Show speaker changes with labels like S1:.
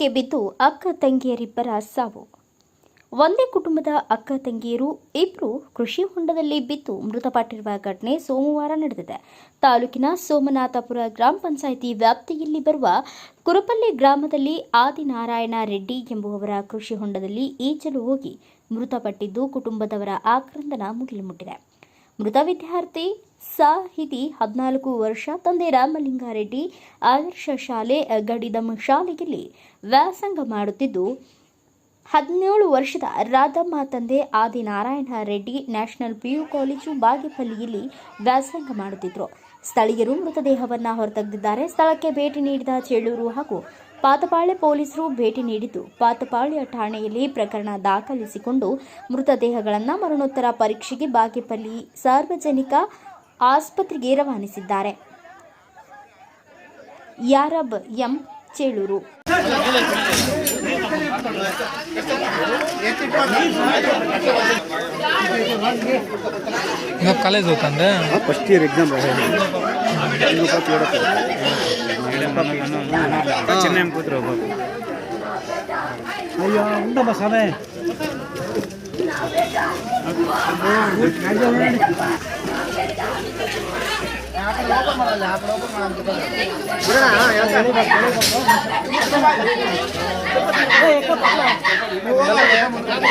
S1: ಹೊಂಡಕ್ಕೆ ಬಿದ್ದು ಅಕ್ಕ ತಂಗಿಯರಿಬ್ಬರ ಸಾವು. ಒಂದೇ ಕುಟುಂಬದ ಅಕ್ಕ ತಂಗಿಯರು ಇಬ್ಬರು ಕೃಷಿ ಹೊಂಡದಲ್ಲಿ ಬಿದ್ದು ಮೃತಪಟ್ಟಿರುವ ಘಟನೆ ಸೋಮವಾರ ನಡೆದಿದೆ. ತಾಲೂಕಿನ ಸೋಮನಾಥಪುರ ಗ್ರಾಮ ಪಂಚಾಯಿತಿ ವ್ಯಾಪ್ತಿಯಲ್ಲಿ ಬರುವ ಕುರುಪಲ್ಲಿ ಗ್ರಾಮದಲ್ಲಿ ಆದಿನಾರಾಯಣ ರೆಡ್ಡಿ ಎಂಬುವವರ ಕೃಷಿ ಹೊಂಡದಲ್ಲಿ ಈಚಲು ಹೋಗಿ ಮೃತಪಟ್ಟಿದ್ದು ಕುಟುಂಬದವರ ಆಕ್ರಂದನ ಮುಗಿಲು ಮುಟ್ಟಿದೆ. ಮೃತ ವಿದ್ಯಾರ್ಥಿ ಸಾಹಿತಿ, ಹದಿನಾಲ್ಕು ವರ್ಷ, ತಂದೆ ರಾಮಲಿಂಗಾರೆಡ್ಡಿ, ಆದರ್ಶ ಶಾಲೆ ಗಡಿದಮ್ಮ ಶಾಲೆಯಲ್ಲಿ ವ್ಯಾಸಂಗ ಮಾಡುತ್ತಿದ್ದು, ಹದಿನೇಳು ವರ್ಷದ ರಾಧಮ್ಮ ತಂದೆ Adinarayana Reddy national PU college ಬಾಗೇಪಲ್ಲಿಯಲ್ಲಿ ವ್ಯಾಸಂಗ ಮಾಡುತ್ತಿದ್ದರು ಸ್ಥಳೀಯರು ಮೃತದೇಹವನ್ನು ಹೊರತೆಗೆದಿದ್ದಾರೆ. ಸ್ಥಳಕ್ಕೆ ಭೇಟಿ ನೀಡಿದ ಚೇಳೂರು ಹಾಗೂ ಪಾತಪಾಳೆ ಪೊಲೀಸರು ಭೇಟಿ ನೀಡಿದ್ದು, ಪಾತಪಾಳ್ಯ ಠಾಣೆಯಲ್ಲಿ ಪ್ರಕರಣ ದಾಖಲಿಸಿಕೊಂಡು ಮೃತದೇಹಗಳನ್ನು ಮರಣೋತ್ತರ ಪರೀಕ್ಷೆಗೆ ಬಾಗೇಪಲ್ಲಿ ಸಾರ್ವಜನಿಕ ಆಸ್ಪತ್ರೆಗೆ ರವಾನಿಸಿದ್ದಾರೆ. ಯಾರಬ್ M
S2: Chelur. College
S3: first year
S2: exam Chennai సమయ